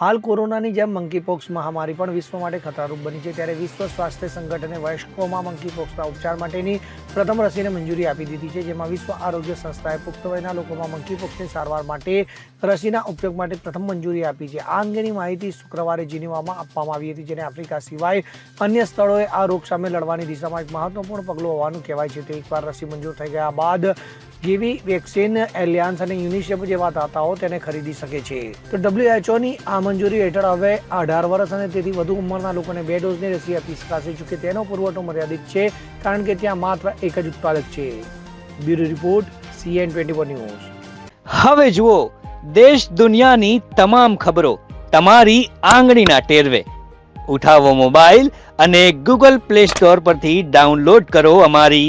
હાલ કોરોનાની જેમ મંકીપોક્સ મહામારી પણ વિશ્વ માટે ખતરારૂપ બની છે. ત્યારે વિશ્વ સ્વાસ્થ્ય સંગઠને વયસ્કોમાં મંકીપોક્સના ઉપચાર માટેની પ્રથમ રસીને મંજૂરી આપી દીધી છે, જેમાં વિશ્વ આરોગ્ય સંસ્થાએ પુખ્ત વયના લોકોમાં મંકીપોક્સની સારવાર માટે રસીના ઉપયોગ માટે પ્રથમ મંજૂરી આપી છે. આ અંગેની માહિતી શુક્રવારે જીનીવામાં આપવામાં આવી હતી, જેને આફ્રિકા સિવાય અન્ય સ્થળોએ આ રોગ સામે લડવાની દિશામાં એક મહત્વપૂર્ણ પગલું હોવાનું કહેવાય છે. તે એકવાર રસી મંજૂર થઈ ગયા બાદ જેવી વેક્સિન, એલિયાન્સ અને યુનિસેફ જેવા દાતાઓ તેને ખરીદી શકે છે. તો ડબ્લ્યુએચઓની આ મંજૂરી હેઠળ હવે અઢાર વર્ષ અને તેથી વધુ ઉંમરના લોકોને બે ડોઝની રસી આપી શકાશે જોકે તેનો પુરવઠો મર્યાદિત છે, કારણ કે ત્યાં માત્ર એક જ ઉત્પાદક છે. Bureau report CN twenty news. હવે જુઓ, દેશ દુનિયાની તમામ ખબરો તમારી આંગળીના ટેરવે. ઉઠાવો મોબાઈલ અને ગૂગલ પ્લે સ્ટોર પરથી ડાઉનલોડ કરો અમારી